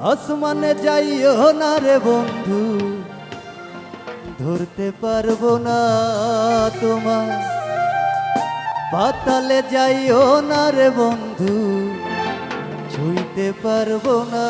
আসমানে যাইও না রে বন্ধু, ধরতে পারব না তোমার পাতালে যাইও না রে বন্ধু, ছুঁইতে পারব না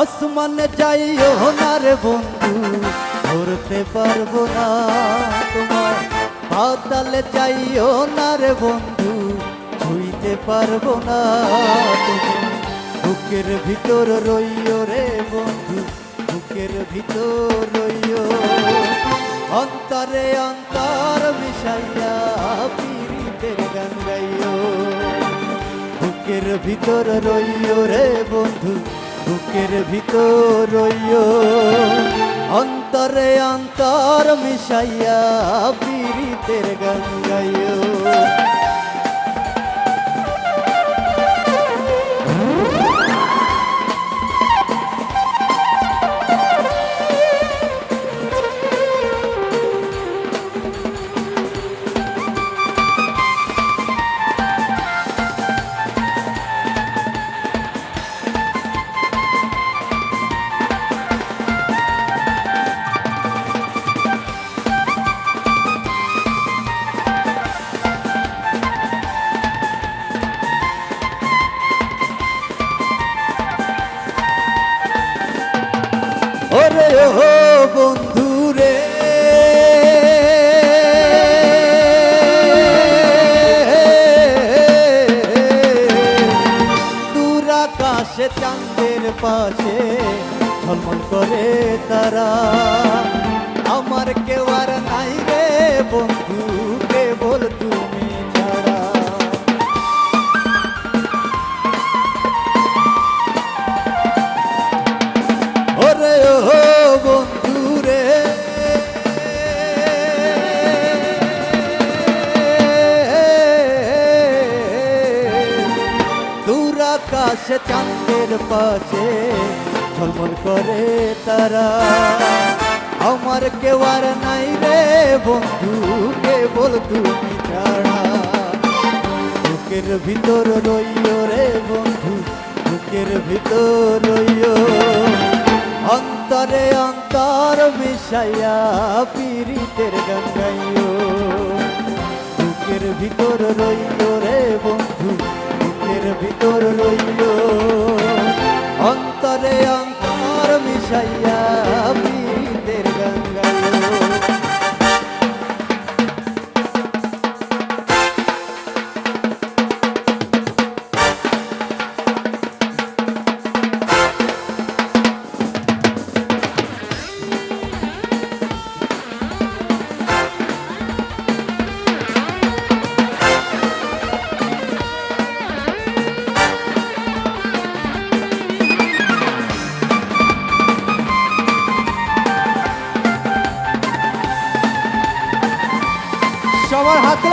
আসমানে যাইও না রে বন্ধু, ধরতে পারব না তোমার পাতালে যাইও না রে বন্ধু, ছুঁইতে পারব না তুমি বুকের ভিতর রইও রে বন্ধু, বুকের ভিতর রইও। অন্তরে অন্তর মিশাইয়া পীড়িতের গান গাইও। বুকের ভিতর রইও রে বন্ধু বুকের ভিতর অন্তরে অন্তর মিশাইয়া পীড়িতের গান ওরে ও বন্ধু রে। দূর আকাশে চাঁদের পাশে ঝলমল করে তারা। আমার কেউ আর নাই রে বন্ধু, কেবল আকাশে চাঁদের পাশে, ঝলমল করে তারা। আমার কেউ আর নাই রে বন্ধু, কেবল তুমি ছাড়া। বুকের ভিতর রইও রে বন্ধু, বুকের ভিতর রইও। অন্তরে অন্তর মিশাইয়া পীড়িতের গঙ্গাইও বুকের ভিতর রইও ভিতর রইল অন্তরে অন্তর মিশাইয়া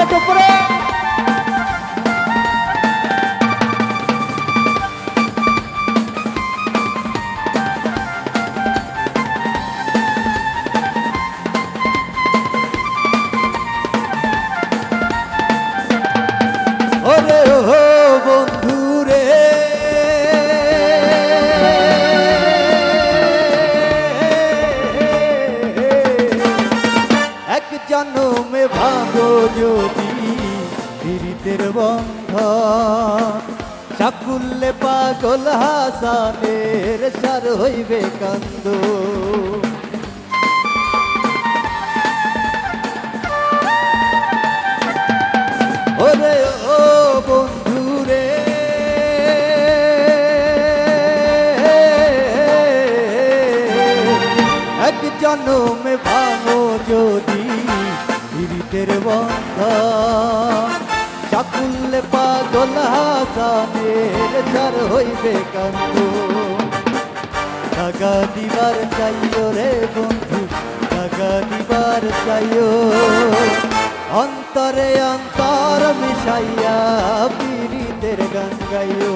সবার হাত তুলে চাকুল্লে পাগল হাসানের সার হইবে কান্দ। ওরে ও বন্ধু রে এক জন্মে ভাঙো যদি প্রীতের বন্ধন চাকুল্লে পাগল হাসানের যার হইবে কান্দ। টাকা দিবার চাইও রে বন্ধু টাকা দিবার চাইও অন্তরে অন্তর মিশাইয়া পীড়িতের গান গাইও।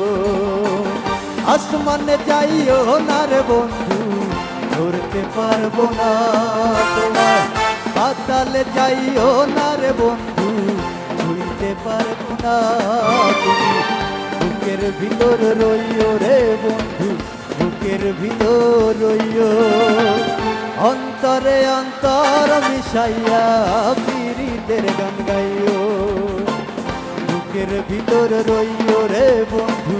আসমানে যাইও না রে বন্ধু, ধরতে পারব না তোমার পাতালে যাইও না রে বন্ধু ধুইতে পারব না তুমি। বুকের ভিতর রইও রে বন্ধু, বুকের ভিতর রইও। অন্তরে অন্তর মিশাইয়া পীড়িতের গান গাইও। বুকের ভিতর রইও রে বন্ধু,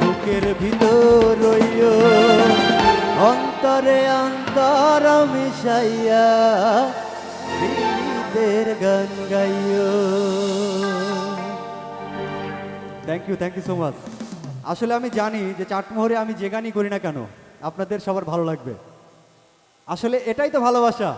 বুকের ভিতর রইও। অন্তরে অন্তর মিশাইয়া পীড়িতের গান গাইও। Thank you thank you so much আসলে আমি জানি যে চাটমোহরে আমি যে গানই করি না কেন, আপনাদের সবার ভালো লাগবে। আসলে এটাই তো ভালোবাসা।